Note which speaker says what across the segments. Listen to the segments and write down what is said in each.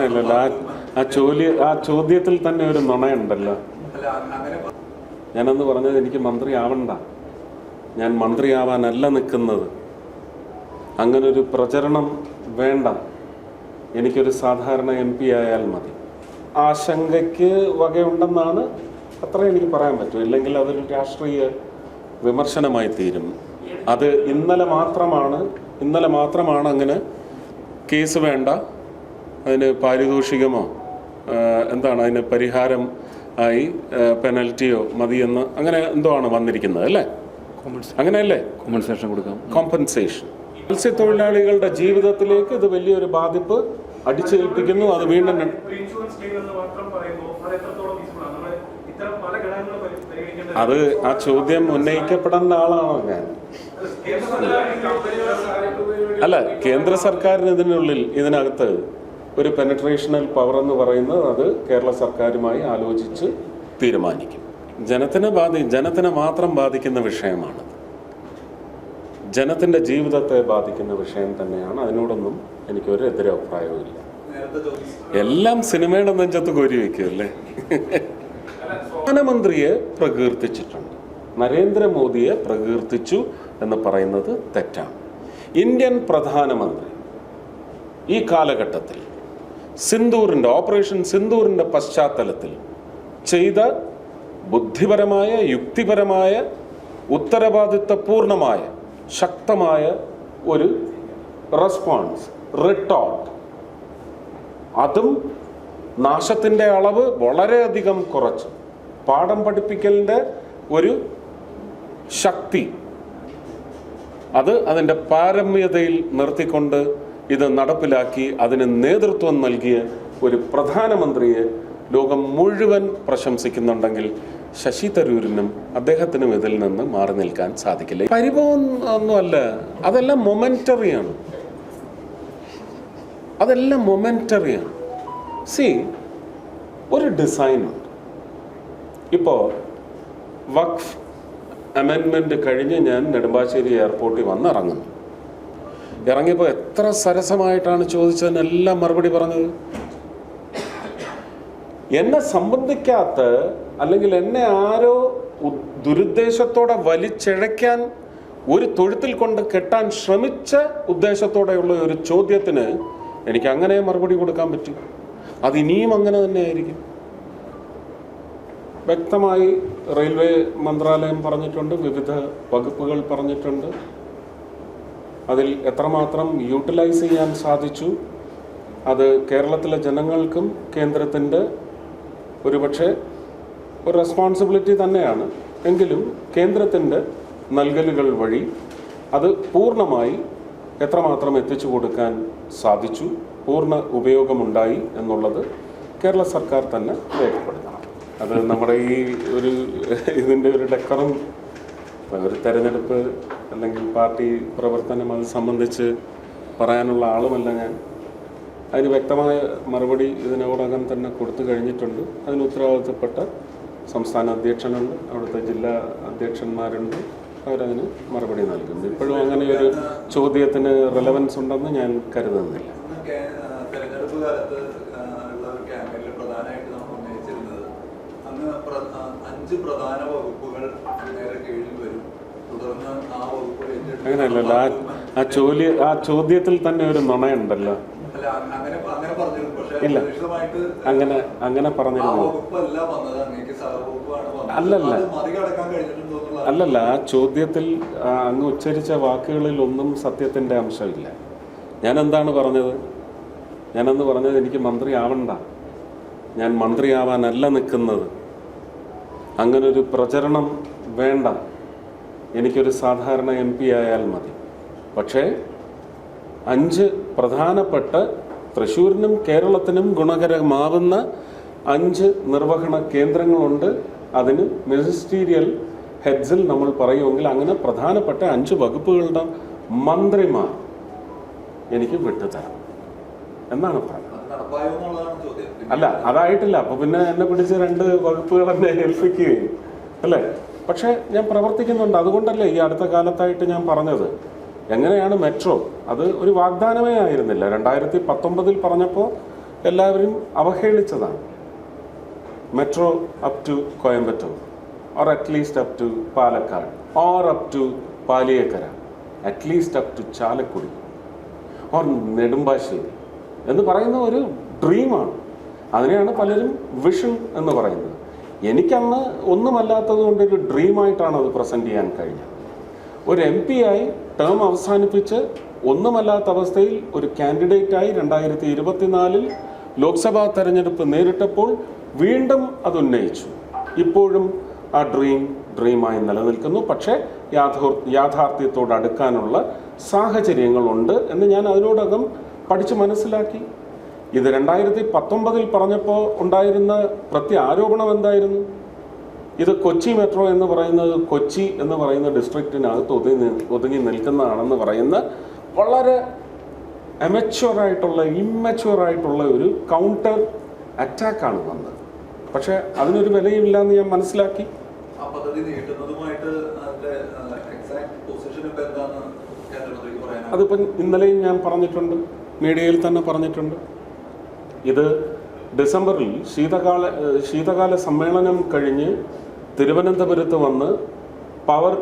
Speaker 1: അല്ലല്ല ആ ചോദ്യ ആ ചോദ്യത്തിൽ തന്നെ ഒരു നുണയുണ്ടല്ലോ. ഞാനെന്ന് പറഞ്ഞത് എനിക്ക് മന്ത്രി ആവണ്ട ഞാൻ മന്ത്രിയാവാനല്ല നിൽക്കുന്നത് അങ്ങനെ ഒരു പ്രചരണം വേണ്ട. എനിക്കൊരു സാധാരണ എം പി ആയാൽ മതി. ആശങ്കയ്ക്ക് വകയുണ്ടെന്നാണ് അത്രേ എനിക്ക് പറയാൻ പറ്റും. ഇല്ലെങ്കിൽ അതൊരു രാഷ്ട്രീയ വിമർശനമായി തീരും. അത് ഇന്നലെ മാത്രമാണ് ഇന്നലെ മാത്രമാണ് അങ്ങനെ കേസ് വേണ്ട. അതിന് പാരിതോഷികമോ എന്താണ് അതിന് പരിഹാരം ആയി പെനൽറ്റിയോ മതിയെന്ന് അങ്ങനെ എന്തോ ആണ് വന്നിരിക്കുന്നത് അല്ലേ? അങ്ങനെയല്ലേ?
Speaker 2: കോമ്പൻസേഷൻ കൊടുക്കാം.
Speaker 1: കോമ്പൻസേഷൻ മത്സ്യത്തൊഴിലാളികളുടെ ജീവിതത്തിലേക്ക് ഇത് വലിയൊരു ബാധിപ്പ് അടിച്ചേൽപ്പിക്കുന്നു അത് വീണ്ടും
Speaker 3: ഇൻഷുറൻസ് ക്ലെയിം എന്ന് മാത്രം പറയുമ്പോൾ അത്
Speaker 1: ആ ചോദ്യം ഉന്നയിക്കപ്പെടേണ്ട ആളാണോ ഞാൻ? അല്ല കേന്ദ്ര സർക്കാരിന് ഇതിനുള്ളിൽ ഇതിനകത്ത് ഒരു പെനട്രേഷണൽ പവർ എന്ന് പറയുന്നത് അത് കേരള സർക്കാരുമായി ആലോചിച്ച് തീരുമാനിക്കും. ജനത്തിനെ ബാധി ജനത്തിനെ മാത്രം ബാധിക്കുന്ന വിഷയമാണ് ജനത്തിന്റെ ജീവിതത്തെ ബാധിക്കുന്ന വിഷയം തന്നെയാണ്. അതിനോടൊന്നും എനിക്കൊരു എതിരഭിപ്രായവും ഇല്ല എല്ലാം സിനിമയുടെ നെഞ്ചത്ത് കോരി വയ്ക്കുമല്ലേ പ്രധാനമന്ത്രിയെ പ്രകീർത്തിച്ചിട്ടുണ്ട്. നരേന്ദ്രമോദിയെ പ്രകീർത്തിച്ചു എന്ന് പറയുന്നത് തെറ്റാണ്. ഇന്ത്യൻ പ്രധാനമന്ത്രി ഈ കാലഘട്ടത്തിൽ സിന്ദൂറിന്റെ ഓപ്പറേഷൻ സിന്ദൂറിന്റെ പശ്ചാത്തലത്തിൽ ചെയ്ത ബുദ്ധിപരമായ യുക്തിപരമായ ഉത്തരവാദിത്വപൂർണമായ ശക്തമായ ഒരു റെസ്പോൺസ് റിട്ടോട്ട് അതും നാശത്തിന്റെ അളവ് വളരെയധികം കുറച്ചു. പാഠം പഠിപ്പിക്കലിന്റെ ഒരു ശക്തി. അത് അതിന്റെ പാരമ്യതയിൽ നിർത്തിക്കൊണ്ട് ഇത് നടപ്പിലാക്കി അതിന് നേതൃത്വം നൽകിയ ഒരു പ്രധാനമന്ത്രിയെ ലോകം മുഴുവൻ പ്രശംസിക്കുന്നുണ്ടെങ്കിൽ ശശി തരൂരിനും അദ്ദേഹത്തിനും ഇതിൽ നിന്ന് മാറി നിൽക്കാൻ സാധിക്കില്ല. പരിഭവം ഒന്നുമല്ല അതെല്ലാം മൊമെന്ററിയാണ് അതെല്ലാം മൊമെന്ററിയാണ് സി ഒരു ഡിസൈനുണ്ട് ഇപ്പോൾ വഖഫ് അമെൻമെന്റ് കഴിഞ്ഞ് ഞാൻ നെടുമ്പാശ്ശേരി എയർപോർട്ടിൽ വന്ന് ഇറങ്ങുന്നു ഇറങ്ങിയപ്പോൾ എത്ര സരസമായിട്ടാണ് ചോദിച്ചതിനെല്ലാം മറുപടി പറഞ്ഞത്. എന്നെ സംബന്ധിക്കാത്ത അല്ലെങ്കിൽ എന്നെ ആരോ ദുരുദ്ദേശത്തോടെ വലിച്ചിഴയ്ക്കാൻ ഒരു തൊഴുത്തിൽ കൊണ്ട് കെട്ടാൻ ശ്രമിച്ച ഉദ്ദേശത്തോടെയുള്ള ഒരു ചോദ്യത്തിന് എനിക്ക് അങ്ങനെ മറുപടി കൊടുക്കാൻ പറ്റും. അത് ഇനിയും അങ്ങനെ തന്നെ ആയിരിക്കും. വ്യക്തമായി റെയിൽവേ മന്ത്രാലയം പറഞ്ഞിട്ടുണ്ട് വിവിധ വകുപ്പുകൾ പറഞ്ഞിട്ടുണ്ട്. അതിൽ എത്രമാത്രം യൂട്ടിലൈസ് ചെയ്യാൻ സാധിച്ചു? അത് കേരളത്തിലെ ജനങ്ങൾക്കും കേന്ദ്രത്തിന്റെ ഒരുപക്ഷെ ഒരു റെസ്പോൺസിബിലിറ്റി തന്നെയാണ്. എങ്കിലും കേന്ദ്രത്തിന്റെ നൽകലുകൾ വഴി അത് പൂർണമായി എത്രമാത്രം എത്തിച്ചു കൊടുക്കാൻ സാധിച്ചു? പൂർണ ഉപയോഗമുണ്ടായി എന്നുള്ളത് കേരള സർക്കാർ തന്നെ രേഖപ്പെടുത്തണം. അത് നമ്മുടെ ഈ ഒരു ഇതിന്റെ ഒരു ഡെക്കറും ഒരു തെരഞ്ഞെടുപ്പ് അല്ലെങ്കിൽ പാർട്ടി പ്രവർത്തനം അത് സംബന്ധിച്ച് പറയാനുള്ള ആളുമല്ല ഞാൻ. അതിന് വ്യക്തമായ മറുപടി ഇതിനോടകം തന്നെ കൊടുത്തു കഴിഞ്ഞിട്ടുണ്ട്. അതിന് ഉത്തരവാദിത്തപ്പെട്ട സംസ്ഥാന അധ്യക്ഷനുണ്ട് അവിടുത്തെ ജില്ലാ അധ്യക്ഷന്മാരുണ്ട്. അവരതിന് മറുപടി നൽകുന്നു. ഇപ്പോഴും അങ്ങനെ ഒരു ചോദ്യത്തിന് റെലവൻസ് ഉണ്ടെന്ന് ഞാൻ കരുതുന്നില്ല.
Speaker 4: ഉള്ള നമ്മൾ അഞ്ച് പ്രധാന വകുപ്പുകൾ കീഴിൽ വരും തുടർന്ന് ആ വകുപ്പ് ഏറ്റെടുത്ത്
Speaker 1: അങ്ങനെയല്ലല്ലോ. ആ ആ ചോദ്യ ആ ചോദ്യത്തിൽ തന്നെ ഒരു നുണയുണ്ടല്ലോ. ഇല്ല. അങ്ങനെ അങ്ങനെ പറഞ്ഞിരുന്നു. അല്ലല്ല. അല്ലല്ല. ആ ചോദ്യത്തിൽ അങ്ങ് ഉച്ചരിച്ച വാക്കുകളിൽ ഒന്നും സത്യത്തിന്റെ അംശമില്ല. ഞാൻ എന്താണ് പറഞ്ഞത്? ഞാനന്ന് പറഞ്ഞത് എനിക്ക് മന്ത്രി ആവണ്ട ഞാൻ മന്ത്രിയാവാനല്ല നിൽക്കുന്നത്. അങ്ങനൊരു പ്രചരണം വേണ്ട. എനിക്കൊരു സാധാരണ എം പി ആയാൽ മതി. പക്ഷേ അഞ്ച് പ്രധാനപ്പെട്ട തൃശ്ശൂരിനും കേരളത്തിനും ഗുണകരമാവുന്ന അഞ്ച് നിർവഹണ കേന്ദ്രങ്ങളുണ്ട്. അതിന് മിനിസ്റ്റീരിയൽ ഹെഡ്സിൽ നമ്മൾ പറയുമെങ്കിൽ അങ്ങനെ പ്രധാനപ്പെട്ട അഞ്ച് വകുപ്പുകളുടെ മന്ത്രിമാർ എനിക്ക് വിട്ടുതരാം. എന്നാണ് പറഞ്ഞത്. അല്ല അതായിട്ടില്ല. അപ്പൊ പിന്നെ എന്നെ പിടിച്ച് രണ്ട് വകുപ്പുകൾ എന്നെ ഏൽപ്പിക്കുകയും അല്ലേ? പക്ഷേ ഞാൻ പ്രവർത്തിക്കുന്നുണ്ട്. അതുകൊണ്ടല്ലേ ഈ അടുത്ത കാലത്തായിട്ട് ഞാൻ പറഞ്ഞത്. എങ്ങനെയാണ് മെട്രോ? അത് ഒരു വാഗ്ദാനമേ ആയിരുന്നില്ല. രണ്ടായിരത്തി പത്തൊമ്പതിൽ പറഞ്ഞപ്പോൾ എല്ലാവരും അവഹേളിച്ചതാണ്. Metro up to Coimbatore or at least up to Palakkad or up to Paliyekkara at least up to Chalakudy or Nedumbassery എന്ന് പറയുന്ന ഒരു ഡ്രീമാണ് അതിനെയാണ് പലരും വിഷൻ എന്ന് പറയുന്നത്. എനിക്കന്ന് ഒന്നുമല്ലാത്തത് കൊണ്ട് ഒരു ഡ്രീമായിട്ടാണ് അത് പ്രസന്റ് ചെയ്യാൻ കഴിഞ്ഞത്. ഒരു എം പി ആയി ടേം അവസാനിപ്പിച്ച് ഒന്നുമല്ലാത്ത അവസ്ഥയിൽ ഒരു കാൻഡിഡേറ്റായി രണ്ടായിരത്തി ഇരുപത്തിനാലിൽ ലോക്സഭാ തെരഞ്ഞെടുപ്പ് നേരിട്ടപ്പോൾ വീണ്ടും അത് ഉന്നയിച്ചു. ഇപ്പോഴും ആ ഡ്രീം ഡ്രീമായി നിലനിൽക്കുന്നു. പക്ഷേ യാഥാർ യാഥാർത്ഥ്യത്തോട് അടുക്കാനുള്ള സാഹചര്യങ്ങളുണ്ട് എന്ന് ഞാൻ അതിനോടകം പഠിച്ച് മനസ്സിലാക്കി. ഇത് രണ്ടായിരത്തി പത്തൊമ്പതിൽ പറഞ്ഞപ്പോൾ ഉണ്ടായിരുന്ന പ്രത്യാരോപണം എന്തായിരുന്നു? ഇത് കൊച്ചി മെട്രോ എന്ന് പറയുന്നത് കൊച്ചി എന്ന് പറയുന്ന ഡിസ്ട്രിക്റ്റിനകത്ത് ഒതുങ്ങി ഒതുങ്ങി നിൽക്കുന്നതാണെന്ന് പറയുന്ന വളരെ അമച്വറായിട്ടുള്ള ഇമ്മച്വറായിട്ടുള്ള ഒരു കൗണ്ടർ അറ്റാക്കാണ് വന്നത്. പക്ഷേ അതിനൊരു വിലയില്ല എന്ന് ഞാൻ മനസ്സിലാക്കി. അതിപ്പം ഇന്നലെയും ഞാൻ പറഞ്ഞിട്ടുണ്ട്. മീഡിയയിൽ തന്നെ പറഞ്ഞിട്ടുണ്ട്. ഇത് ഡിസംബറിൽ ശീതകാല ശീതകാല സമ്മേളനം കഴിഞ്ഞ് തിരുവനന്തപുരത്ത് വന്ന് power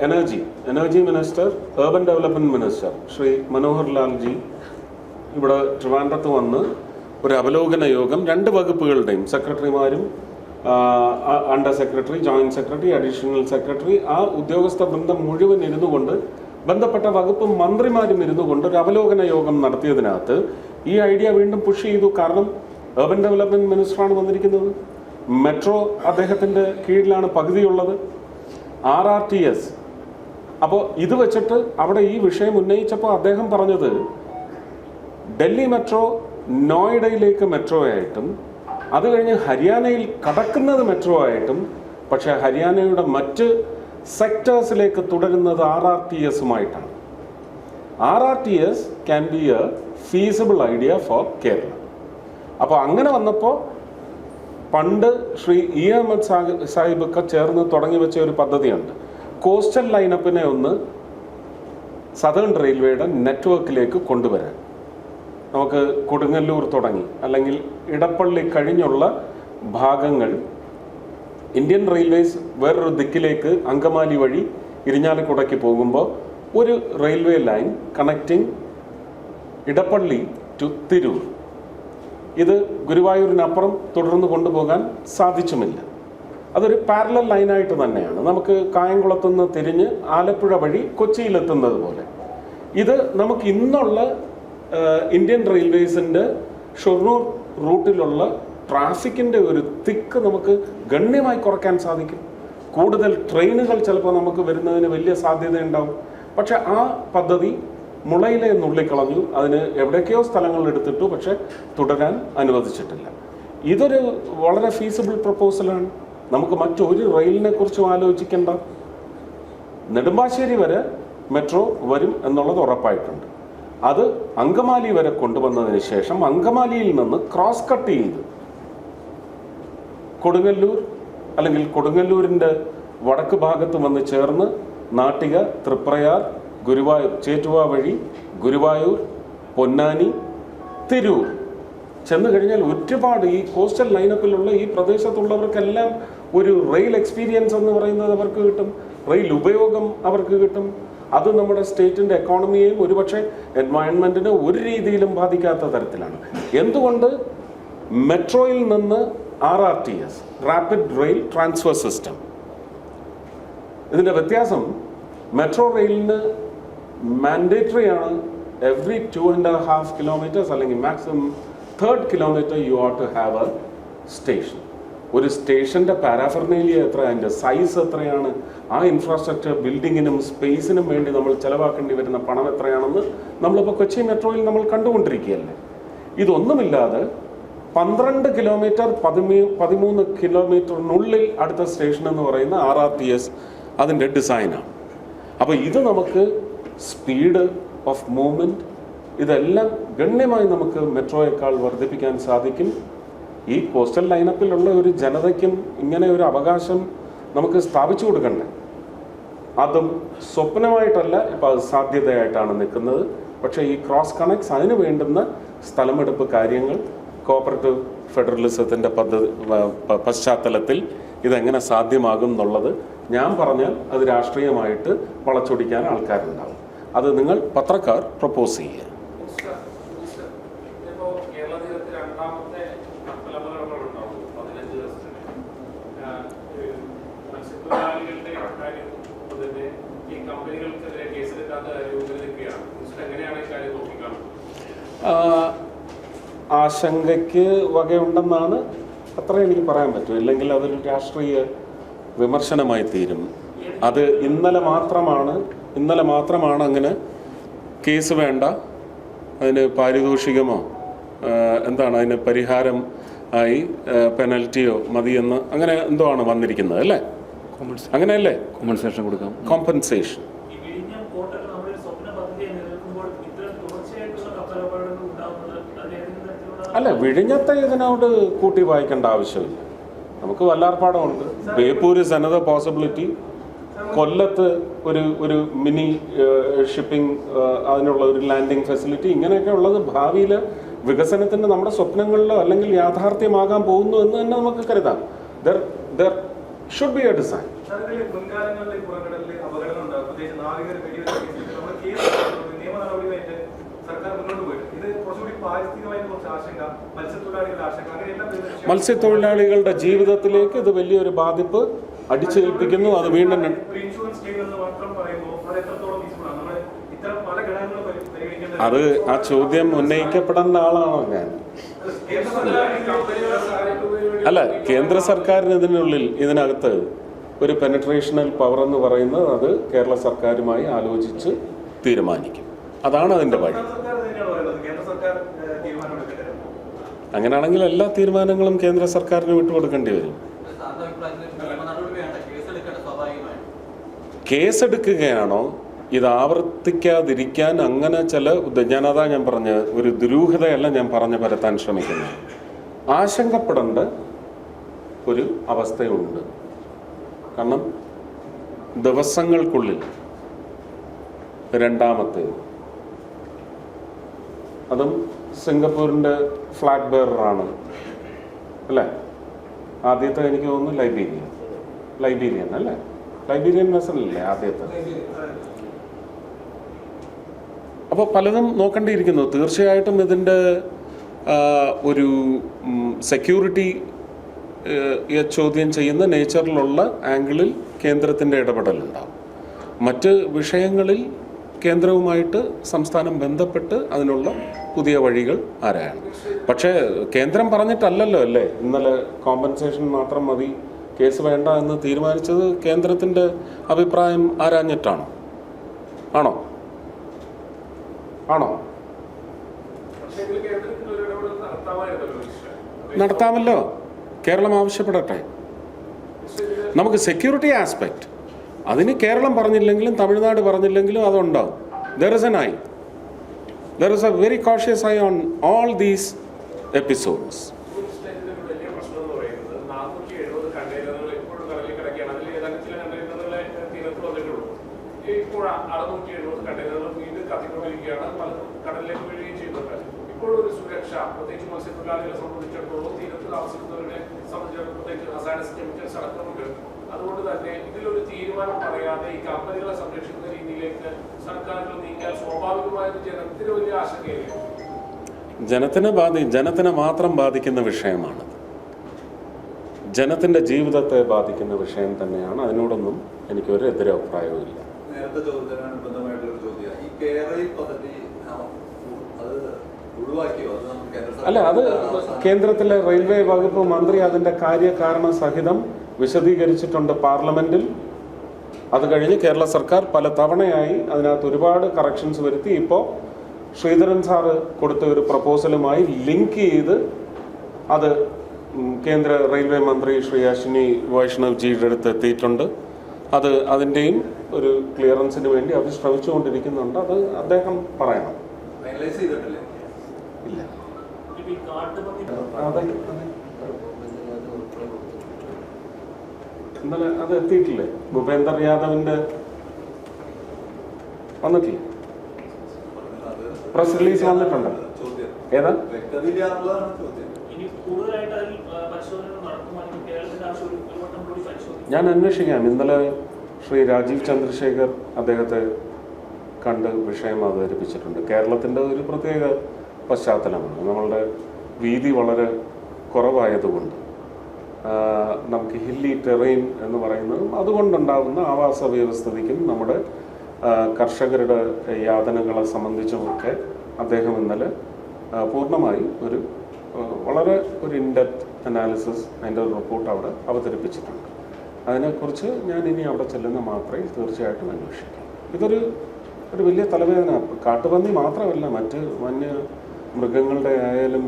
Speaker 1: energy energy minister urban development minister Shri Manohar Lalji ഇവിടെ ട്രിവാൻഡ്രത്ത് വന്ന് ഒരു അവലോകന യോഗം രണ്ട് വകുപ്പുകളുടെയും സെക്രട്ടറിമാരും under secretary joint secretary additional secretary ആ ഉദ്യോഗസ്ഥ ബന്ധം മുഴുവൻ ഇരുന്നു കൊണ്ട് ബന്ധപ്പെട്ട വകുപ്പ് മന്ത്രിമാരും ഇരുന്നു കൊണ്ട് ഒരു അവലോകന യോഗം നടത്തിയതിനകത്ത് ഈ ഐഡിയ വീണ്ടും പുഷ് ചെയ്തു. കാരണം ഏർബൻ ഡെവലപ്മെന്റ് മിനിസ്റ്ററാണ് വന്നിരിക്കുന്നത്. മെട്രോ അദ്ദേഹത്തിന്റെ കീഴിലാണ് പകുതിയുള്ളത്. ആർ ആർ ടി എസ് അപ്പോൾ ഇത് വെച്ചിട്ട് അവിടെ ഈ വിഷയം ഉന്നയിച്ചപ്പോൾ അദ്ദേഹം പറഞ്ഞത് ഡൽഹി മെട്രോ നോയിഡയിലേക്ക് മെട്രോ ആയിട്ടും അത് കഴിഞ്ഞ് ഹരിയാനയിൽ കടക്കുന്നത് മെട്രോ ആയിട്ടും പക്ഷേ ഹരിയാനയുടെ മറ്റ് സെക്ടേഴ്സിലേക്ക് തുടരുന്നത് R R T എസുമായിട്ടാണ് S can be a feasible idea for Kerala അപ്പോൾ അങ്ങനെ വന്നപ്പോൾ പണ്ട് ശ്രീ ഇ അഹമ്മദ് സാഹിബ് സാഹിബൊക്കെ ചേർന്ന് തുടങ്ങി വെച്ച ഒരു പദ്ധതിയുണ്ട്. കോസ്റ്റൽ ലൈനപ്പിനെ ഒന്ന് സദേൺ റെയിൽവേയുടെ നെറ്റ്വർക്കിലേക്ക് കൊണ്ടുവരാൻ. നമുക്ക് കൊടുങ്ങല്ലൂർ തുടങ്ങി അല്ലെങ്കിൽ ഇടപ്പള്ളി കഴിഞ്ഞുള്ള ഭാഗങ്ങൾ ഇന്ത്യൻ റെയിൽവേസ് വേറൊരു ദിക്കിലേക്ക് അങ്കമാലി വഴി ഇരിഞ്ഞാലക്കുടയ്ക്ക് പോകുമ്പോൾ ഒരു railway line connecting Edappally to Tirur. ഇത് ഗുരുവായൂരിനപ്പുറം തുടർന്ന് കൊണ്ടുപോകാൻ സാധിച്ചുമില്ല. അതൊരു പാരലൽ ലൈനായിട്ട് തന്നെയാണ്. നമുക്ക് കായംകുളത്തു നിന്ന് തിരിഞ്ഞ് ആലപ്പുഴ വഴി കൊച്ചിയിലെത്തുന്നത് പോലെ. ഇത് നമുക്ക് ഇന്നുള്ള ഇന്ത്യൻ റെയിൽവേസിന്റെ ഷൊർണൂർ റൂട്ടിലുള്ള ട്രാഫിക്കിന്റെ ഒരു തിക്ക് നമുക്ക് ഗണ്യമായി കുറയ്ക്കാൻ സാധിക്കും. കൂടുതൽ ട്രെയിനുകൾ ചിലപ്പോൾ നമുക്ക് വരുന്നതിന് വലിയ സാധ്യതയുണ്ടാവും. പക്ഷെ ആ പദ്ധതി മുളയിലെ നുള്ളിക്കളഞ്ഞു. അതിന് എവിടേക്കോ സ്ഥലങ്ങൾ എടുത്തിട്ടു പക്ഷെ തുടരാൻ അനുവദിച്ചിട്ടില്ല. ഇതൊരു വളരെ ഫീസിബിൾ പ്രപ്പോസലാണ് നമുക്ക് മറ്റൊരു റെയിലിനെ കുറിച്ചും ആലോചിക്കേണ്ട. നെടുമ്പാശ്ശേരി വരെ മെട്രോ വരും എന്നുള്ളത് ഉറപ്പായിട്ടുണ്ട്. അത് അങ്കമാലി വരെ കൊണ്ടുവന്നതിന് ശേഷം അങ്കമാലിയിൽ നിന്ന് ക്രോസ് കട്ട് ചെയ്ത് കൊടുങ്ങല്ലൂർ അല്ലെങ്കിൽ കൊടുങ്ങല്ലൂരിന്റെ വടക്ക് ഭാഗത്ത് വന്ന് ചേർന്ന് നാട്ടിക തൃപ്രയാർ ഗുരുവായൂർ ചേറ്റുവ വഴി ഗുരുവായൂർ പൊന്നാനി തിരൂർ. ചെന്ന് കഴിഞ്ഞാൽ ഒരുപാട് ഈ കോസ്റ്റൽ ലൈനപ്പിലുള്ള ഈ പ്രദേശത്തുള്ളവർക്കെല്ലാം ഒരു റെയിൽ എക്സ്പീരിയൻസ് എന്ന് പറയുന്നത് അവർക്ക് കിട്ടും. റെയിൽ ഉപയോഗം അവർക്ക് കിട്ടും. അത് നമ്മുടെ സ്റ്റേറ്റിന്റെ എക്കോണമിയെയും ഒരുപക്ഷെ എൻവയൺമെന്റിനെ ഒരു രീതിയിലും ബാധിക്കാത്ത തരത്തിലാണ്. എന്തുകൊണ്ട് മെട്രോയിൽ നിന്ന് R R T S rapid rail transfer system ഇതിന്റെ വ്യത്യാസം മെട്രോ റെയിലിന് മാൻഡേറ്ററി ആണ് every two and half kilometres അല്ലെങ്കിൽ maximum third kilometre you are to have a station ഒരു സ്റ്റേഷന്റെ പാരാഫർമേലിയ എത്ര അതിന്റെ സൈസ് എത്രയാണ് ആ ഇൻഫ്രാസ്ട്രക്ചർ ബിൽഡിങ്ങിനും സ്പേസിനും വേണ്ടി നമ്മൾ ചിലവാക്കേണ്ടി വരുന്ന പണം എത്രയാണെന്ന് നമ്മളിപ്പോൾ കൊച്ചി മെട്രോയിൽ നമ്മൾ കണ്ടുകൊണ്ടിരിക്കുകയല്ലേ? ഇതൊന്നുമില്ലാതെ പന്ത്രണ്ട് കിലോമീറ്റർ പതിമൂ പതിമൂന്ന് കിലോമീറ്ററിനുള്ളിൽ അടുത്ത സ്റ്റേഷൻ എന്ന് പറയുന്ന ആർ ആർ ടി എസ് അതിന്റെ ഡിസൈനാണ് അപ്പോൾ ഇത് നമുക്ക് സ്പീഡ് ഓഫ് മൂവ്മെന്റ് ഇതെല്ലാം ഗണ്യമായി നമുക്ക് മെട്രോയേക്കാൾ വർദ്ധിപ്പിക്കാൻ സാധിക്കും. ഈ കോസ്റ്റൽ ലൈനപ്പിലുള്ള ഒരു ജനതയ്ക്കും ഇങ്ങനെ ഒരു അവകാശം നമുക്ക് സ്ഥാപിച്ചു കൊടുക്കണ്ടേ? അതും സ്വപ്നമായിട്ടല്ല ഇപ്പോൾ അത് സാധ്യതയായിട്ടാണ് നിൽക്കുന്നത്. പക്ഷേ ഈ ക്രോസ് കണക്ട്സ് അതിന് വേണ്ടുന്ന സ്ഥലമെടുപ്പ് കാര്യങ്ങൾ കോപ്പറേറ്റീവ് ഫെഡറലിസത്തിന്റെ പദ്ധതി പശ്ചാത്തലത്തിൽ ഇതെങ്ങനെ സാധ്യമാകും എന്നുള്ളത് ഞാൻ പറഞ്ഞാൽ അത് രാഷ്ട്രീയമായിട്ട് വളച്ചൊടിക്കാൻ ആൾക്കാരുണ്ടാവും. അത് നിങ്ങൾ പത്രക്കാർ പ്രപ്പോസ് ചെയ്യുക ആശങ്കയ്ക്ക് വകയുണ്ടെന്നാണ് അത്ര എനിക്ക് പറയാൻ പറ്റും. അല്ലെങ്കിൽ അതൊരു രാഷ്ട്രീയ വിമർശനമായി തീരും. അത് ഇന്നലെ മാത്രമാണ് ഇന്നലെ മാത്രമാണ് അങ്ങനെ കേസ് വേണ്ട അതിന് പാരിതോഷികമോ എന്താണ് അതിന് പരിഹാരം ആയി പെനൽറ്റിയോ മതിയെന്ന് അങ്ങനെ എന്തോ ആണ് വന്നിരിക്കുന്നത് അല്ലേ? അങ്ങനെയല്ലേ?
Speaker 2: കോമ്പൻസേഷൻ കൊടുക്കാം.
Speaker 1: കോമ്പൻസേഷൻ അല്ല വിഴിഞ്ഞത്തെ ഇതിനോട് കൂട്ടി വായിക്കേണ്ട ആവശ്യമില്ല. നമുക്ക് വല്ലാർപ്പാടമുണ്ട്. ബേപ്പൂർ ഇസ് അനദർ പോസിബിലിറ്റി കൊല്ലത്ത് ഒരു ഒരു മിനി ഷിപ്പിംഗ് അതിനുള്ള ഒരു ലാൻഡിംഗ് ഫെസിലിറ്റി ഇങ്ങനെയൊക്കെ ഉള്ളത് ഭാവിയിൽ വികസനത്തിന്റെ നമ്മുടെ സ്വപ്നങ്ങളിലോ അല്ലെങ്കിൽ യാഥാർത്ഥ്യമാകാൻ പോകുന്നു എന്ന് തന്നെ നമുക്ക് കരുതാം. There there should be a design
Speaker 3: മുൻകാലങ്ങളിൽ കേസ് സർക്കാർ മുന്നോട്ട് പോയത് ഇത് കുറച്ചുകൂടി പാരിസ്ഥിതികമായി കുറച്ച് ആശങ്ക മത്സ്യത്തൊഴിലാളികളുടെ ആശങ്ക അങ്ങനെയെല്ലാം
Speaker 1: മത്സ്യത്തൊഴിലാളികളുടെ ജീവിതത്തിലേക്ക് ഇത് വലിയൊരു ബാധിപ്പ് അടിച്ചേൽപ്പിക്കുന്നു. അത് വീണ്ടും
Speaker 3: അത്
Speaker 1: ആ ചോദ്യം ഉന്നയിക്കപ്പെടേണ്ട ആളാണോ ഞാൻ? അല്ല കേന്ദ്ര സർക്കാരിന് ഇതിനുള്ളിൽ ഇതിനകത്ത് ഒരു പെനട്രേഷണൽ പവർ എന്ന് പറയുന്നത് അത് കേരള സർക്കാരുമായി ആലോചിച്ച് തീരുമാനിക്കും. അതാണ് അതിന്റെ വഴി. അങ്ങനെയാണെങ്കിൽ എല്ലാ തീരുമാനങ്ങളും കേന്ദ്ര സർക്കാരിന് വിട്ടുകൊടുക്കേണ്ടി വരും. കേസെടുക്കുകയാണോ? ഇത് ആവർത്തിക്കാതിരിക്കാൻ അങ്ങനെ ചില ഞാനതാ ഞാൻ പറഞ്ഞ ഒരു ദുരൂഹതയല്ല ഞാൻ പറഞ്ഞു പരത്താൻ ശ്രമിക്കുന്നത്. ആശങ്കപ്പെടേണ്ട ഒരു അവസ്ഥയുണ്ട്. കാരണം ദിവസങ്ങൾക്കുള്ളിൽ രണ്ടാമത്തെ അതും സിംഗപ്പൂരിന്റെ ഫ്ലാഗ് ബെയറാണ് അല്ലേ? ആദ്യത്തെ എനിക്ക് തോന്നുന്നു ലൈബീരിയൻ. ലൈബീരിയൻ അല്ലേ? ലൈബീരിയൻ അല്ലേ ആദ്യത്തെ? അപ്പോൾ പലതും നോക്കേണ്ടിയിരിക്കുന്നു. തീർച്ചയായിട്ടും ഇതിന്റെ ഒരു സെക്യൂരിറ്റി ചോദ്യം ചെയ്യുന്ന നേച്ചറിലുള്ള ആംഗിളിൽ കേന്ദ്രത്തിന്റെ ഇടപെടലുണ്ടാവും. മറ്റ് വിഷയങ്ങളിൽ കേന്ദ്രവുമായിട്ട് സംസ്ഥാനം ബന്ധപ്പെട്ട് അതിനുള്ള പുതിയ വഴികൾ ആരായാണ്? പക്ഷേ കേന്ദ്രം പറഞ്ഞിട്ടല്ലല്ലോ അല്ലേ? ഇന്നലെ കോമ്പൻസേഷൻ മാത്രം മതി കേസ് വേണ്ട എന്ന് തീരുമാനിച്ചത് കേന്ദ്രത്തിന്റെ അഭിപ്രായം ആരാഞ്ഞിട്ടാണോ? ആണോ? ആണോ? നടത്താമല്ലോ. കേരളം ആവശ്യപ്പെടട്ടെ. നമുക്ക് സെക്യൂരിറ്റി ആസ്പെക്ട് അതിന് കേരളം പറഞ്ഞില്ലെങ്കിലും തമിഴ്നാട് പറഞ്ഞില്ലെങ്കിലും അതുണ്ടാവും there is an eye there is a very cautious eye on all these episodes
Speaker 3: ഇപ്പോൾ കണ്ടെയ്നറുകൾ കത്തിക്കൊണ്ടിരിക്കുകയാണ് കടലിലേക്ക് ഒരു സംബന്ധിച്ചിടത്തോളം തീരത്ത് താമസിക്കുന്നവരെ സംബന്ധിച്ചിടത്തോളം പ്രത്യേകിച്ച് ഹസാഡസ് കെമിക്കൽസ് അതുകൊണ്ട് തന്നെ ഇതിലൊരു തീരുമാനം പറയാതെ ഈ കമ്പനികളെ സംരക്ഷിക്കുന്ന രീതിയിലേക്ക് സർക്കാരുകൾ നീങ്ങിയാൽ സ്വാഭാവികമായും ജനത്തിന് വലിയ ആശങ്കയില്ല?
Speaker 1: ജനത്തിനെ ബാധി ജനത്തിനെ മാത്രം ബാധിക്കുന്ന വിഷയമാണ്. ജനത്തിന്റെ ജീവിതത്തെ ബാധിക്കുന്ന വിഷയം തന്നെയാണ്. അതിനോടൊന്നും എനിക്ക് ഒരു ഇല്ല.
Speaker 4: നേരത്തെ ഇല്ല ചോദ്യം. ഈ കേരള പദ്ധതി അത്
Speaker 1: അല്ല അത് കേന്ദ്രത്തിലെ റെയിൽവേ വകുപ്പ് മന്ത്രി അതിന്റെ കാര്യകാരണ സഹിതം വിശദീകരിച്ചിട്ടുണ്ട് പാർലമെന്റിൽ. അത് കഴിഞ്ഞ് കേരള സർക്കാർ പല തവണയായി അതിനകത്ത് ഒരുപാട് കറക്ഷൻസ് വരുത്തി. ഇപ്പോൾ ശ്രീധരൻ സാറ് കൊടുത്ത ഒരു പ്രപ്പോസലുമായി ലിങ്ക് ചെയ്ത് അത് കേന്ദ്ര റെയിൽവേ മന്ത്രി ശ്രീ അശ്വിനി വൈഷ്ണവ് ജിയുടെ അടുത്ത് എത്തിയിട്ടുണ്ട്. അത് അതിന്റെയും ഒരു ക്ലിയറൻസിന് വേണ്ടി അവർ ശ്രമിച്ചുകൊണ്ടിരിക്കുന്നുണ്ട്. അത് അദ്ദേഹം പറയണം. ഇല്ല. അതെ ഇന്നലെ അത് എത്തിയിട്ടില്ലേ? ഭൂപേന്ദർ യാദവിന്റെ വന്നിട്ടില്ലേ? പ്രസ് റിലീസ് വന്നിട്ടുണ്ട്. ഏതാ? ഞാൻ അന്വേഷിക്കാം ഇന്നലെ ശ്രീ രാജീവ് ചന്ദ്രശേഖർ അദ്ദേഹത്തെ കണ്ട് വിഷയം അവതരിപ്പിച്ചിട്ടുണ്ട്. കേരളത്തിന്റെ ഒരു പ്രത്യേക പശ്ചാത്തലമാണ്. നമ്മളുടെ വീതി വളരെ കുറവായതുകൊണ്ട് നമുക്ക് ഹില്ലി ടെറൈൻ എന്ന് പറയുന്നതും അതുകൊണ്ടുണ്ടാകുന്ന ആവാസ വ്യവസ്ഥിതിക്കും നമ്മുടെ കർഷകരുടെ യാതനകളെ സംബന്ധിച്ചുമൊക്കെ അദ്ദേഹം ഇന്നലെ പൂർണമായും ഒരു വളരെ ഒരു ഇൻഡെപ്ത് അനാലിസിസ് അതിന്റെ ഒരു റിപ്പോർട്ട് അവിടെ അവതരിപ്പിച്ചിട്ടുണ്ട്. അതിനെക്കുറിച്ച് ഞാൻ ഇനി അവിടെ ചെല്ലുന്ന മാത്രമേ തീർച്ചയായിട്ടും അന്വേഷിക്കൂ. ഇതൊരു ഒരു വലിയ തലവേദന. കാട്ടുപന്നി മാത്രമല്ല മറ്റ് വന്യ മൃഗങ്ങളുടെ ആയാലും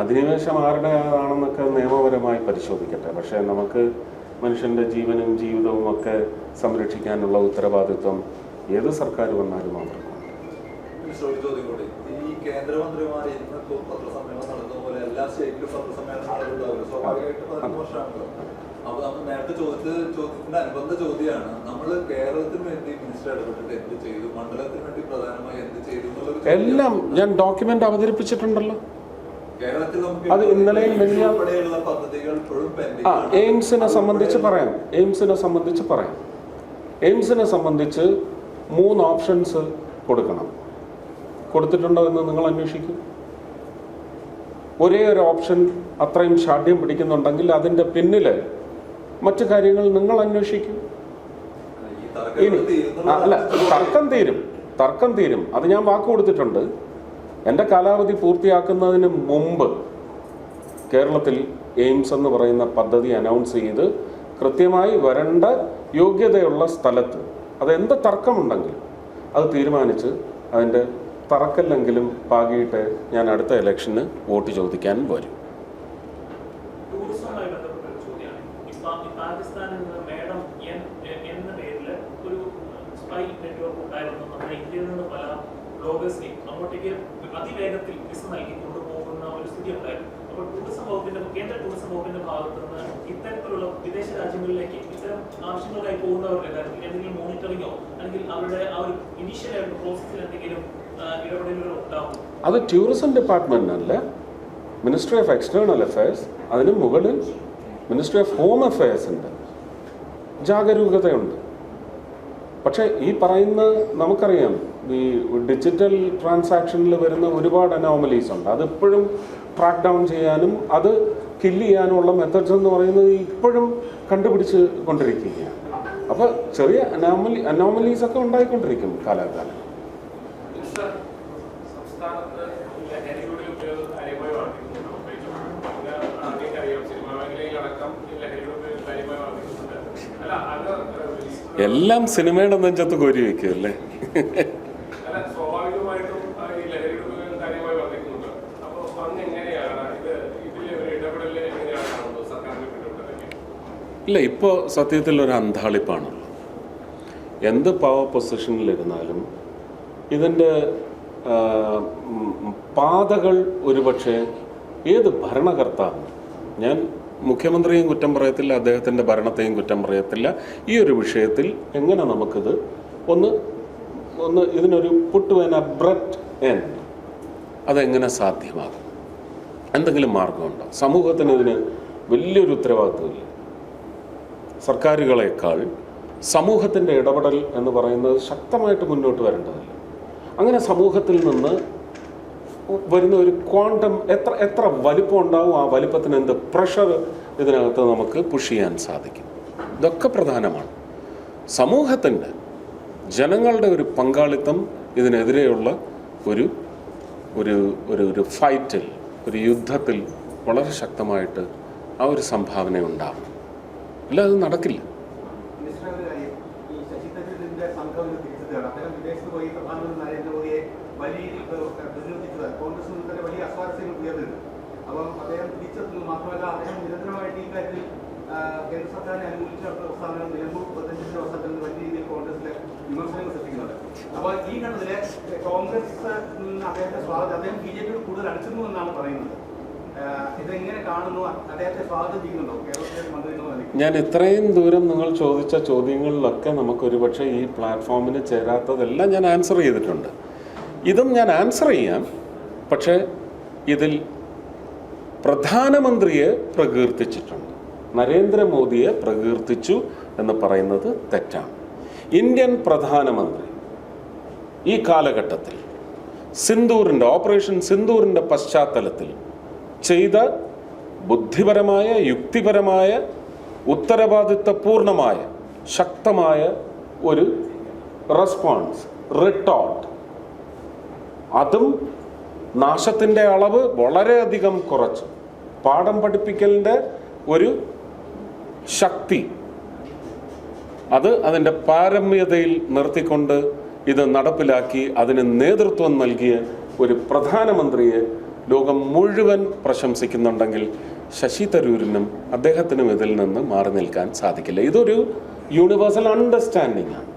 Speaker 1: അധിനിവേശം ആരുടെ ആണെന്നൊക്കെ നിയമപരമായി പരിശോധിക്കട്ടെ. പക്ഷേ നമുക്ക് മനുഷ്യന്റെ ജീവനും ജീവിതവും ഒക്കെ സംരക്ഷിക്കാനുള്ള ഉത്തരവാദിത്വം ഏത് സർക്കാർ വന്നാലും
Speaker 4: മാത്രമാണ്. ഈ കേന്ദ്രമന്ത്രിമാർ ഇന്ന് പത്രസമ്മേളനം പോലെ എല്ലാ സ്റ്റേറ്റിലും പത്രസമ്മേളനം നടത്തുന്നുണ്ടാവില്ല സ്വാഭാവികമായിട്ട് പതിനൊന്ന് വർഷമാണല്ലോ. അപ്പൊ നമ്മൾ നേരത്തെ ചോദിച്ച ചോദ്യത്തിന്റെ അനുബന്ധ ചോദ്യമാണ്. നമ്മൾ കേരളത്തിന് വേണ്ടി മിനിസ്റ്റർ ഇടപെട്ടിട്ട് എന്ത് ചെയ്തു? മണ്ഡലത്തിന് വേണ്ടി പ്രധാനമായി എന്ത് ചെയ്തു
Speaker 1: എല്ലാം ഞാൻ ഡോക്യുമെന്റ് അവതരിപ്പിച്ചിട്ടുണ്ടല്ലോ. അത്
Speaker 4: ഇപ്പോഴും
Speaker 1: ആ എയിംസിനെ സംബന്ധിച്ച് പറയാം. എയിംസിനെ സംബന്ധിച്ച് പറയാം. എയിംസിനെ സംബന്ധിച്ച് മൂന്ന് ഓപ്ഷൻസ് കൊടുക്കണം. കൊടുത്തിട്ടുണ്ടോ എന്ന് നിങ്ങൾ അന്വേഷിക്കും. ഒരേ ഒരു ഓപ്ഷൻ അത്രയും ഷാഠ്യം പിടിക്കുന്നുണ്ടെങ്കിൽ അതിന്റെ പിന്നിൽ മറ്റു കാര്യങ്ങൾ നിങ്ങൾ അന്വേഷിക്കും. ഇനി അല്ല തർക്കം തീരും. തർക്കം തീരും. അത് ഞാൻ വാക്ക് കൊടുത്തിട്ടുണ്ട്. എന്റെ കാലാവധി പൂർത്തിയാക്കുന്നതിന് മുമ്പ് കേരളത്തിൽ എയിംസ് എന്ന് പറയുന്ന പദ്ധതി അനൗൺസ് ചെയ്ത് കൃത്യമായി വരേണ്ട യോഗ്യതയുള്ള സ്ഥലത്ത് അതെന്ത് തർക്കമുണ്ടെങ്കിലും അത് തീരുമാനിച്ച് അതിന്റെ തറക്കല്ലെങ്കിലും പാകിയിട്ട് ഞാൻ അടുത്ത ഇലക്ഷന് വോട്ട് ചോദിക്കാൻ വരും
Speaker 5: ടൂറിസവുമായി ബന്ധപ്പെട്ട ഒരു ചോദ്യമാണ് ഈ പാ- ഈ പാകിസ്ഥാനിൽ നിന്ന് മേഡം എൻ എ- എന്ന പേരിൽ ഒരു സ്പൈ നെറ്റ്വർക്ക് ഉണ്ടായിരുന്നു നമ്മുടെ ഇന്ത്യയിൽ നിന്ന് പല ബ്ലോഗേഴ്സിനെയും അങ്ങോട്ടേക്ക് അതിവേഗത്തിൽ വിസ നൽകി കൊണ്ടുപോകുന്ന ഒരു സ്ഥിതി ഉണ്ടായിരുന്നു അപ്പോൾ ടൂറിസം വകുപ്പിന്റെ വകുപ്പിന്റെ ഭാഗത്ത് നിന്ന് ഇത്തരത്തിലുള്ള വിദേശ രാജ്യങ്ങളിലേക്ക് ഇത്തരം ആവശ്യങ്ങൾക്കായി പോകുന്നവരുടെ കാര്യത്തിൽ എന്തെങ്കിലും മോണിറ്ററിങ്ങോ അല്ലെങ്കിൽ അവരുടെ ആ ഒരു ഇനീഷ്യൽ ആയിട്ടുള്ള പ്രോസസ്സിൽ എന്തെങ്കിലും ഇടപെടലുകൾ ഉണ്ടാവും.
Speaker 1: അത് ടൂറിസം ഡിപ്പാർട്ട്മെന്റിനല്ല മിനിസ്ട്രി ഓഫ് എക്സ്റ്റേണൽ അഫയേഴ്സ് അതിന് മുകളിൽ മിനിസ്ട്രി ഓഫ് ഹോം അഫയേഴ്സ് ഉണ്ട്. ജാഗരൂകതയുണ്ട്. പക്ഷേ ഈ പറയുന്ന നമുക്കറിയാം ഈ ഡിജിറ്റൽ ട്രാൻസാക്ഷനിൽ വരുന്ന ഒരുപാട് അനോമലീസ് ഉണ്ട്. അതിപ്പോഴും ട്രാക്ക് ഡൗൺ ചെയ്യാനും അത് കില്ല് ചെയ്യാനുള്ള മെത്തഡ്സ് എന്ന് പറയുന്നത് ഇപ്പോഴും കണ്ടുപിടിച്ച് കൊണ്ടിരിക്കുകയാണ്. അപ്പോൾ ചെറിയ അനോമലി അനോമലീസ് ഒക്കെ ഉണ്ടായിക്കൊണ്ടിരിക്കും കാലാകാലം.
Speaker 3: എല്ലാം സിനിമയുടെ നെഞ്ചത്ത് കോരി കാര്യമായി വർദ്ധിക്കുന്നുണ്ടോ? പിന്നെ ആദ്യമൊക്കെ സിനിമാ മേഖലയിലടക്കം ഈ ലഹരിയുടെ ഉപയോഗം കാര്യമായി വർദ്ധിക്കുന്നുണ്ട്. അല്ല, അത് ഏഹ്,
Speaker 1: എല്ലാം സിനിമയുടെ നെഞ്ചത്ത് കോരി വയ്ക്കുമല്ലേ
Speaker 3: അല്ല, സ്വാഭാവികമായിട്ടും ആ, ഈ ലഹരിയുടെ ഉപയോഗം കാര്യമായി വർദ്ധിക്കുന്നുണ്ട്. അപ്പോ അങ്ങ് എങ്ങനെയാണ് ഇത് ഇതിൽ ഒരു ഇടപെടൽ എങ്ങനെയാണ് കാണുന്നത് സർക്കാരിന്റെ പിന്തുണയ്ക്ക്?
Speaker 1: ഇല്ല ഇപ്പോൾ സത്യത്തിൽ ഒരു അന്താളിപ്പാണുള്ളത് എന്ത് പവർ പൊസിഷനിലിരുന്നാലും ഇതിന്റെ പാതകൾ ഒരുപക്ഷെ ഏത് ഭരണകർത്താവും ഞാൻ മുഖ്യമന്ത്രിയും കുറ്റം പറയത്തില്ല അദ്ദേഹത്തിന്റെ ഭരണത്തെയും കുറ്റം പറയത്തില്ല ഈ ഒരു വിഷയത്തിൽ എങ്ങനെ നമുക്കിത് ഒന്ന് ഒന്ന് ഇതിനൊരു പുട്ട് വേന ബ്രറ്റ് എൻ അതെങ്ങനെ സാധ്യമാകും? എന്തെങ്കിലും മാർഗമുണ്ടോ സമൂഹത്തിന് ഇതിന് വലിയൊരു ഉത്തരവാദിത്വമില്ല? സർക്കാരുകളെക്കാൾ സമൂഹത്തിന്റെ ഇടപെടൽ എന്ന് പറയുന്നത് ശക്തമായിട്ട് മുന്നോട്ട് വരേണ്ടതല്ല. അങ്ങനെ സമൂഹത്തിൽ നിന്ന് വരുന്ന ഒരു ക്വാണ്ടം എത്ര എത്ര വലിപ്പം ഉണ്ടാവും ആ വലിപ്പത്തിന് എന്ത് പ്രഷർ ഇതിനകത്ത് നമുക്ക് പുഷ് ചെയ്യാൻ സാധിക്കും. ഇതൊക്കെ പ്രധാനമാണ്. സമൂഹത്തിന്റെ ജനങ്ങളുടെ ഒരു പങ്കാളിത്തം ഇതിനെതിരെയുള്ള ഒരു ഒരു ഒരു ഒരു ഫൈറ്റിൽ ഒരു യുദ്ധത്തിൽ വളരെ ശക്തമായിട്ട് ആ ഒരു സംഭാവന ഉണ്ടാവും ഇല്ല അത് നടക്കില്ല.
Speaker 2: അപ്പോൾ ഈ ഘട്ടത്തിലെ കോൺഗ്രസ് അദ്ദേഹത്തെ സ്വാഗതം അദ്ദേഹം ബി ജെ പിയോട് കൂടുതൽ അടുക്കുന്നു എന്നാണ് പറയുന്നത്. കാണുന്നു? കേരളത്തിലെ
Speaker 1: ഞാൻ ഇത്രയും ദൂരം നിങ്ങൾ ചോദിച്ച ചോദ്യങ്ങളിലൊക്കെ നമുക്ക് ഒരുപക്ഷെ ഈ പ്ലാറ്റ്ഫോമിന് ചേരാത്തതെല്ലാം ഞാൻ ആൻസർ ചെയ്തിട്ടുണ്ട്. ഇതും ഞാൻ ആൻസർ ചെയ്യാം. പക്ഷേ ഇതിൽ പ്രധാനമന്ത്രിയെ പ്രകീർത്തിച്ചിട്ടുണ്ട്. നരേന്ദ്രമോദിയെ പ്രകീർത്തിച്ചു എന്ന് പറയുന്നത് തെറ്റാണ്. ഇന്ത്യൻ പ്രധാനമന്ത്രി ഈ കാലഘട്ടത്തിൽ സിന്ദൂറിന്റെ ഓപ്പറേഷൻ സിന്ദൂറിന്റെ പശ്ചാത്തലത്തിൽ ചെയ്ത ബുദ്ധിപരമായ യുക്തിപരമായ ഉത്തരവാദിത്വപൂർണമായ ശക്തമായ ഒരു റെസ്പോൺസ് റിട്ടോർട്ട് അതും നാശത്തിന്റെ അളവ് വളരെയധികം കുറച്ചു. പാഠം പഠിപ്പിക്കലിന്റെ ഒരു ശക്തി. അത് അതിന്റെ പാരമ്യതയിൽ നിർത്തിക്കൊണ്ട് ഇത് നടപ്പിലാക്കി അതിന് നേതൃത്വം നൽകിയ ഒരു പ്രധാനമന്ത്രിയെ ലോകം മുഴുവൻ പ്രശംസിക്കുന്നുണ്ടെങ്കിൽ ശശി തരൂരിനും അദ്ദേഹത്തിനും ഇതിൽ നിന്ന് മാറി നിൽക്കാൻ സാധിക്കില്ല. ഇതൊരു യൂണിവേഴ്സൽ അണ്ടർസ്റ്റാൻഡിംഗ് ആണ്.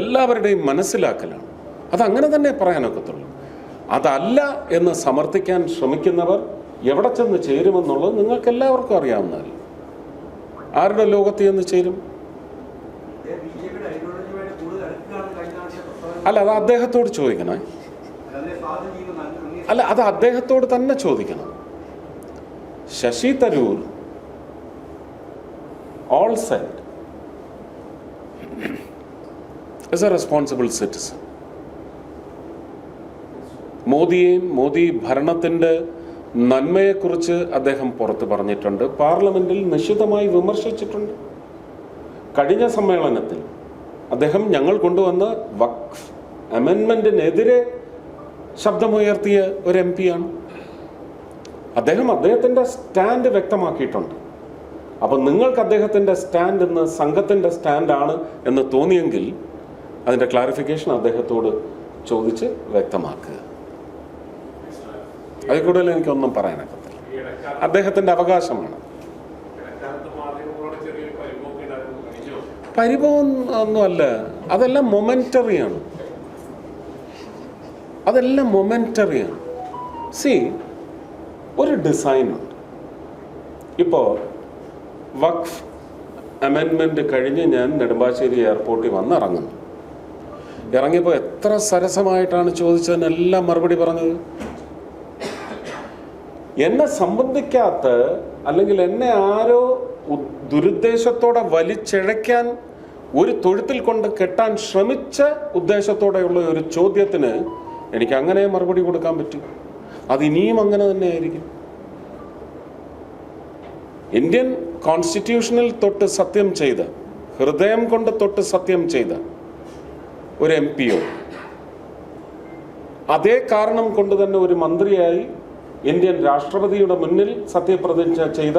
Speaker 1: എല്ലാവരുടെയും മനസ്സിലാക്കലാണ്. അതങ്ങനെ തന്നെ പറയാനൊക്കത്തുള്ളൂ. അതല്ല എന്ന് സമർത്ഥിക്കാൻ ശ്രമിക്കുന്നവർ എവിടെ ചെന്ന് ചേരുമെന്നുള്ളത് നിങ്ങൾക്ക് എല്ലാവർക്കും അറിയാവുന്നതല്ല. ആരുടെ ലോകത്ത് ചെന്ന് ചേരും? അല്ല അത് അദ്ദേഹത്തോട് ചോദിക്കണേ
Speaker 2: അതിനെ സ്വാഗതം ചെയ്യുന്ന അങ്ങേ
Speaker 1: അല്ല അത് അദ്ദേഹത്തോട് തന്നെ ചോദിക്കണം. Shashi Tharoor all set is a responsible citizen മോദിയെയും Modi ഭരണത്തിന്റെ നന്മയെക്കുറിച്ച് അദ്ദേഹം പുറത്ത് പറഞ്ഞിട്ടുണ്ട്. പാർലമെന്റിൽ നിശിതമായി വിമർശിച്ചിട്ടുണ്ട്. കഴിഞ്ഞ സമ്മേളനത്തിൽ അദ്ദേഹം ഞങ്ങൾ കൊണ്ടുവന്ന വഖഫ് അമെൻമെന്റിനെതിരെ ശബ്ദമുയർത്തിയ ഒരു എം പിയാണ് അദ്ദേഹം അദ്ദേഹത്തിന്റെ സ്റ്റാൻഡ് വ്യക്തമാക്കിയിട്ടുണ്ട്. അപ്പം നിങ്ങൾക്ക് അദ്ദേഹത്തിന്റെ സ്റ്റാൻഡ് എന്ന് സംഘത്തിന്റെ സ്റ്റാൻഡാണ് എന്ന് തോന്നിയെങ്കിൽ അതിന്റെ ക്ലാരിഫിക്കേഷൻ അദ്ദേഹത്തോട് ചോദിച്ച് വ്യക്തമാക്കുക. അതിൽ കൂടുതൽ എനിക്കൊന്നും പറയാനൊക്കത്തില്ല അദ്ദേഹത്തിന്റെ അവകാശമാണ്. പരിഭവം ഒന്നുമല്ല അതെല്ലാം മൊമെന്ററിയാണ് അതെല്ലാം മൊമെന്ററിയാണ് സി ഒരു ഡിസൈനുണ്ട് ഇപ്പോൾ വഖഫ് അമെൻമെന്റ് കഴിഞ്ഞ് ഞാൻ നെടുമ്പാശ്ശേരി എയർപോർട്ടിൽ വന്ന് ഇറങ്ങുന്നു ഇറങ്ങിയപ്പോൾ എത്ര സരസമായിട്ടാണ് ചോദിച്ചതിനെല്ലാം മറുപടി പറഞ്ഞത്. എന്നെ സംബന്ധിക്കാത്ത അല്ലെങ്കിൽ എന്നെ ആരോ ദുരുദ്ദേശത്തോടെ വലിച്ചിഴയ്ക്കാൻ ഒരു തൊഴുത്തിൽ കൊണ്ട് കെട്ടാൻ ശ്രമിച്ച ഉദ്ദേശത്തോടെയുള്ള ഒരു ചോദ്യത്തിന് എനിക്ക് അങ്ങനെ മറുപടി കൊടുക്കാൻ പറ്റും. അത് ഇനിയും അങ്ങനെ തന്നെ ആയിരിക്കും ഇന്ത്യൻ കോൺസ്റ്റിറ്റ്യൂഷനിൽ തൊട്ട് സത്യം ചെയ്ത ഹൃദയം കൊണ്ട് തൊട്ട് സത്യം ചെയ്ത ഒരു എം പിയോ അതേ കാരണം കൊണ്ട് തന്നെ ഒരു മന്ത്രിയായി ഇന്ത്യൻ രാഷ്ട്രപതിയുടെ മുന്നിൽ സത്യപ്രതിജ്ഞ ചെയ്ത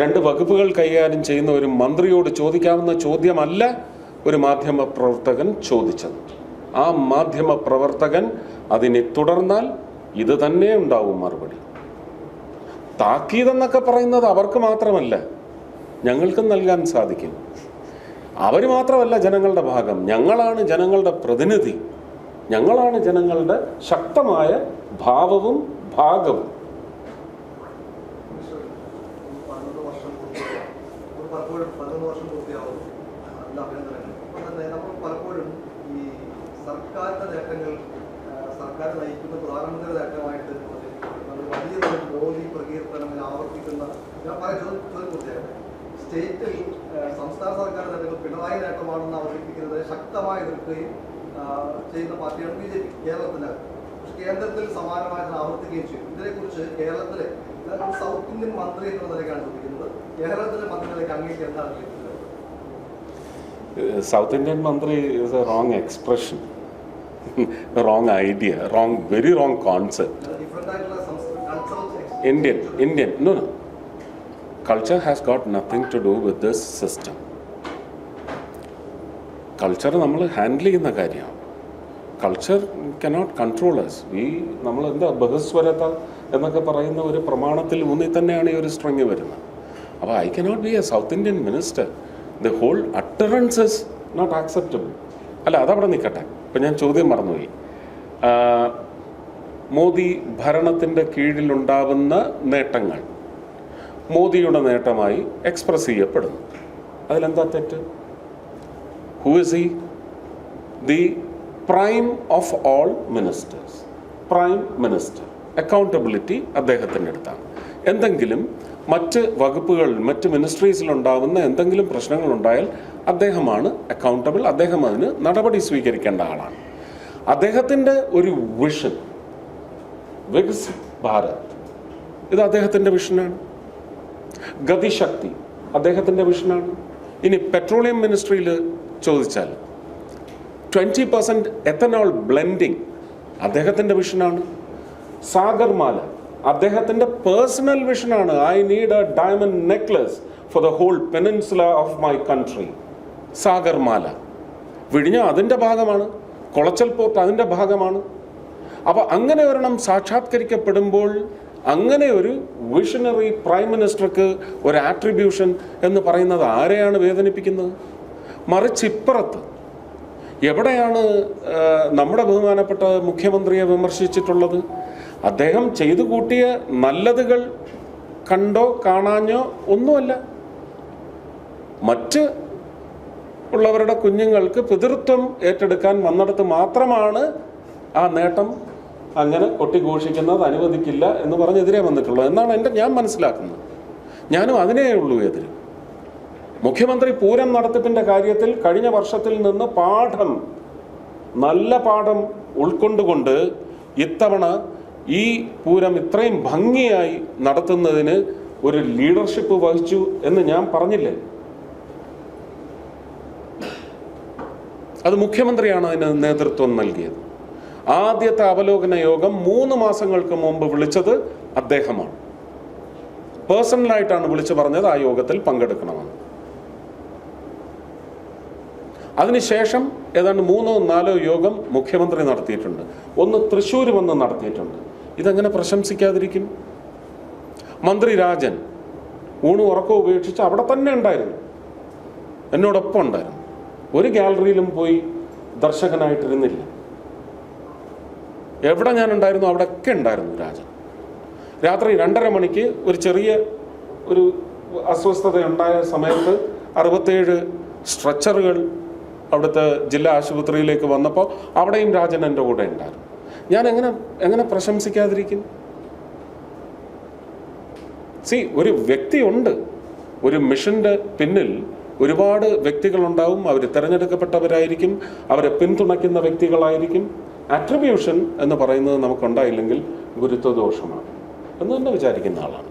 Speaker 1: രണ്ട് വകുപ്പുകൾ കൈകാര്യം ചെയ്യുന്ന ഒരു മന്ത്രിയോട് ചോദിക്കാവുന്ന ചോദ്യമല്ല ഒരു മാധ്യമ പ്രവർത്തകൻ ചോദിച്ചത്. ആ മാധ്യമ പ്രവർത്തകൻ അതിനെ തുടർന്നാൽ ഇത് തന്നെ ഉണ്ടാവും മറുപടി. താക്കീതെന്നൊക്കെ പറയുന്നത് അവർക്ക് മാത്രമല്ല ഞങ്ങൾക്കും നൽകാൻ സാധിക്കും. അവർ മാത്രമല്ല ജനങ്ങളുടെ ഭാഗം. ഞങ്ങളാണ് ജനങ്ങളുടെ പ്രതിനിധി. ഞങ്ങളാണ് ജനങ്ങളുടെ ശക്തമായ ഭാവവും ഭാഗവും.
Speaker 6: പതിനൊന്ന് വർഷം പൂർത്തിയാവും നല്ല അഭിനന്ദനങ്ങൾ അപ്പോൾ തന്നെ നമ്മൾ പലപ്പോഴും ഈ സർക്കാരിന്റെ നേട്ടങ്ങൾ സർക്കാർ നയിക്കുന്ന പ്രധാനമന്ത്രി നേട്ടമായിട്ട് നമ്മൾ വലിയ തോതിൽ മോദി പ്രകീർത്തനങ്ങൾ ആവർത്തിക്കുന്ന ഞാൻ പറയുന്നത് സ്റ്റേറ്റിൽ സംസ്ഥാന സർക്കാർ നേട്ടങ്ങൾ പിണറായി നേട്ടമാണെന്ന് അവതരിപ്പിക്കുന്നത് ശക്തമായി എതിർക്കുകയും ചെയ്യുന്ന പാർട്ടിയാണ് ബി ജെ പി കേരളത്തിലെ. കേന്ദ്രത്തിൽ സമാനമായിട്ട് ആവർത്തിക്കുകയും ചെയ്യും ഇതിനെക്കുറിച്ച് കേരളത്തിലെ സൗത്ത് ഇന്ത്യൻ മന്ത്രി എന്ന നിലയ്ക്കാണ് ചോദിക്കുന്നത്. കേരളത്തിലെ മന്ത്രികളേക്ക് അങ്ങേക്ക് എന്താണ്
Speaker 1: സൗത്ത് ഇന്ത്യൻ മന്ത്രി is a wrong expression wrong idea wrong very wrong concept
Speaker 6: Indian Indian culture
Speaker 1: Indian, Indian, no, no. Culture has got nothing to do with this system. Culture നമ്മൾ ഹാൻഡിൽ ചെയ്യുന്ന കാര്യമാണ്. കൾച്ചർ കനോട്ട് കൺട്രോൾ എസ് ഈ നമ്മൾ എന്താ ബഹുസ്വരത എന്നൊക്കെ പറയുന്ന ഒരു പ്രമാണത്തിൽ ഊന്നി തന്നെയാണ് ഈ ഒരു സ്ട്രിങ് വരുന്നത്. അപ്പോൾ I cannot be a south Indian minister the whole utterance is not acceptable അല്ല അതവിടെ നിൽക്കട്ടെ ഇപ്പം ഞാൻ ചോദ്യം മറന്നുപോയി. മോദി ഭരണത്തിന്റെ കീഴിലുണ്ടാവുന്ന നേട്ടങ്ങൾ മോദിയുടെ നേട്ടമായി എക്സ്പ്രസ് ചെയ്യപ്പെടുന്നു. അതിലെന്താ തെറ്റ്? Who is the prime of all ministers prime minister accountability അദ്ദേഹത്തിന്റെ അടുത്താണ്. എന്തെങ്കിലും മറ്റ് വകുപ്പുകളിൽ മറ്റ് മിനിസ്ട്രീസിലുണ്ടാവുന്ന എന്തെങ്കിലും പ്രശ്നങ്ങളുണ്ടായാൽ അദ്ദേഹമാണ് അക്കൗണ്ടബിൾ അദ്ദേഹം അതിന് നടപടി സ്വീകരിക്കേണ്ട ആളാണ്. അദ്ദേഹത്തിന്റെ ഒരു വിഷൻ വികസിത് ഭാരത് ഇത് അദ്ദേഹത്തിന്റെ വിഷനാണ് ഗതിശക്തി അദ്ദേഹത്തിന്റെ വിഷനാണ് ഇനി പെട്രോളിയം മിനിസ്ട്രിയിൽ ചോദിച്ചാൽ ട്വന്റി പെർസെന്റ് എത്തനോൾ ബ്ലെൻഡിങ് അദ്ദേഹത്തിന്റെ വിഷനാണ് സാഗർമാല അദ്ദേഹത്തിന്റെ personal വിഷനാണ് I need a diamond necklace for the whole peninsula of my country Sagarmala. വിഴിഞ്ഞ അതിന്റെ ഭാഗമാണ് കുളച്ചൽ പോർട്ട് അതിന്റെ ഭാഗമാണ്. അപ്പോൾ അങ്ങനെ ഒരെണ്ണം സാക്ഷാത്കരിക്കപ്പെടുമ്പോൾ അങ്ങനെ ഒരു വിഷണറി പ്രൈം മിനിസ്റ്റർക്ക് ഒരു ആട്രിബ്യൂഷൻ എന്ന് പറയുന്നത് ആരെയാണ് വേദനിപ്പിക്കുന്നത്? മറിച്ച് ഇപ്പുറത്ത് എവിടെയാണ് നമ്മുടെ ബഹുമാനപ്പെട്ട മുഖ്യമന്ത്രിയെ വിമർശിച്ചിട്ടുള്ളത്? അദ്ദേഹം ചെയ്തു കൂട്ടിയ നല്ലതുകൾ കണ്ടോ കാണാഞ്ഞോ ഒന്നുമല്ല. മറ്റ് ഉള്ളവരുടെ കുഞ്ഞുങ്ങൾക്ക് പിതൃത്വം ഏറ്റെടുക്കാൻ വന്നിടത്ത് മാത്രമാണ് ആ നേട്ടം അങ്ങനെ കൊട്ടിഘോഷിക്കുന്നത് അനുവദിക്കില്ല എന്ന് പറഞ്ഞെതിരെ വന്നിട്ടുള്ളത്. എന്നാണ് എന്റെ ഞാൻ മനസ്സിലാക്കുന്നത്. ഞാനും അതിനേ ഉള്ളൂ എതിര്. മുഖ്യമന്ത്രി പൂരം നടത്തിപ്പിന്റെ കാര്യത്തിൽ കഴിഞ്ഞ വർഷത്തിൽ നിന്ന് പാഠം നല്ല പാഠം ഉൾക്കൊണ്ടുകൊണ്ട് ഇത്തവണ ഈ പൂരം ഇത്രയും ഭംഗിയായി നടത്തുന്നതിന് ഒരു ലീഡർഷിപ്പ് വഹിച്ചു എന്ന് ഞാൻ പറഞ്ഞില്ലേ? അത് മുഖ്യമന്ത്രിയാണ് അതിന് നേതൃത്വം നൽകിയത്. ആദ്യത്തെ അവലോകന യോഗം മൂന്ന് മാസങ്ങൾക്ക് മുമ്പ് വിളിച്ചത് അദ്ദേഹമാണ്. പേഴ്സണലായിട്ടാണ് വിളിച്ചു പറഞ്ഞത് ആ യോഗത്തിൽ പങ്കെടുക്കണമെന്ന്. അതിനുശേഷം ഏതാണ്ട് മൂന്നോ നാലോ യോഗം മുഖ്യമന്ത്രി നടത്തിയിട്ടുണ്ട്. ഒന്ന് തൃശ്ശൂർ വന്ന് നടത്തിയിട്ടുണ്ട്. ഇതെങ്ങനെ പ്രശംസിക്കാതിരിക്കും? മന്ത്രി രാജൻ ഊണും ഉറക്കവും ഉപേക്ഷിച്ച് അവിടെ തന്നെ ഉണ്ടായിരുന്നു. എന്നോടൊപ്പം ഉണ്ടായിരുന്നു. ഒരു ഗാലറിയിലും പോയി ദർശകനായിട്ടിരുന്നില്ല. എവിടെ ഞാൻ ഉണ്ടായിരുന്നു അവിടെയൊക്കെ ഉണ്ടായിരുന്നു രാജൻ. രാത്രി രണ്ടര മണിക്ക് ഒരു ചെറിയ ഒരു അസ്വസ്ഥത ഉണ്ടായ സമയത്ത് അറുപത്തേഴ് സ്ട്രെച്ചറുകൾ അവിടുത്തെ ജില്ലാ ആശുപത്രിയിലേക്ക് വന്നപ്പോൾ അവിടെയും രാജൻ എന്റെ കൂടെ ഉണ്ടായിരുന്നു. ഞാൻ എങ്ങനെ എങ്ങനെ പ്രശംസിക്കാതിരിക്കും? സി ഒരു വ്യക്തിയുണ്ട്. ഒരു മിഷന്റെ പിന്നിൽ ഒരുപാട് വ്യക്തികളുണ്ടാവും അവർ തിരഞ്ഞെടുക്കപ്പെട്ടവരായിരിക്കും അവരെ പിന്തുണയ്ക്കുന്ന വ്യക്തികളായിരിക്കും. അട്രിബ്യൂഷൻ എന്ന് പറയുന്നത് നമുക്കുണ്ടായില്ലെങ്കിൽ ഗുരുത്വദോഷമാണ്. എന്ന് തന്നെ വിചാരിക്കുന്ന ആളാണ്.